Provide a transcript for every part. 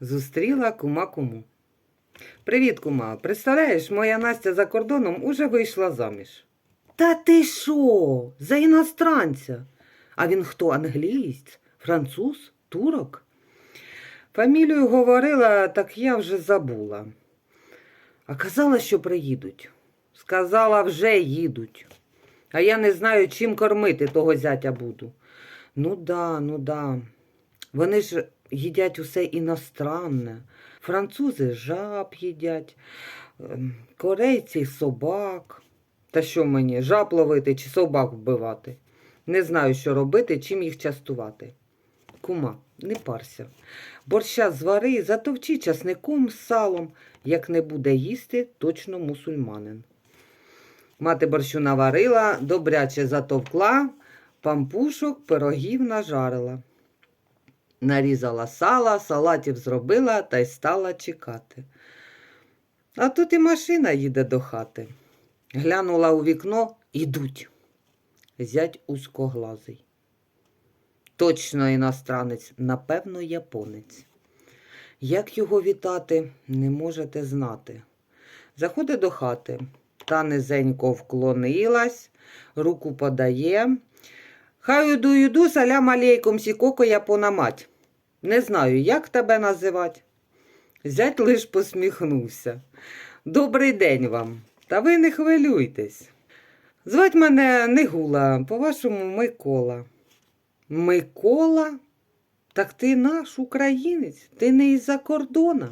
Зустріла кума куму. Привіт, кума. Представляєш, моя Настя за кордоном уже вийшла заміж. Та ти що? За іностранця? А він хто, англієць? Француз? Турок? Фамілію говорила, так я вже забула. А казала, що приїдуть. Сказала, вже їдуть. А я не знаю, чим кормити того зятя буду. Ну да, ну да. Вони ж їдять усе іностранне. Французи жаб їдять, корейці собак. Та що мені, жаб ловити чи собак вбивати? Не знаю, що робити, чим їх частувати. Кума, не парся. Борща звари, затовчи часником з салом. Як не буде їсти, точно мусульманин. Мати борщу наварила, добряче затовкла, пампушок, пирогів нажарила. Нарізала сала, салатів зробила та й стала чекати. А тут і машина їде до хати. Глянула у вікно, ідуть. Зять узкоглазий. Точно іностранець, напевно, японець. Як його вітати, не можете знати. Заходить до хати, та низенько вклонилась, руку подає. Хай йду, йду, салям алейкум, сікоко япона мать. Не знаю, як тебе називати. Зять лиш посміхнувся. Добрий день вам, та ви не хвилюйтесь. Звать мене Негула, по-вашому Микола. Микола? Так ти наш українець, ти не із-за кордона.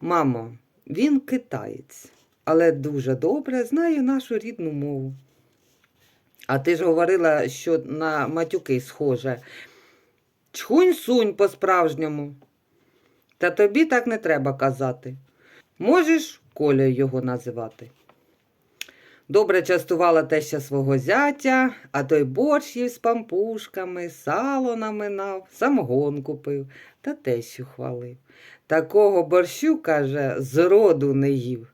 Мамо, він китаєць, але дуже добре знає нашу рідну мову. А ти ж говорила, що на матюки схоже. Чхунь-сунь по-справжньому. Та тобі так не треба казати. Можеш Коля його називати. Добре частувала теща свого зятя, а той борщ їв з пампушками, сало наминав, самогон купив та тещу хвалив. Такого борщу, каже, зроду не їв.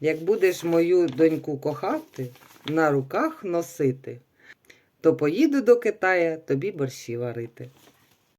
Як будеш мою доньку кохати, на руках носити, то поїду до Китая тобі борщі варити.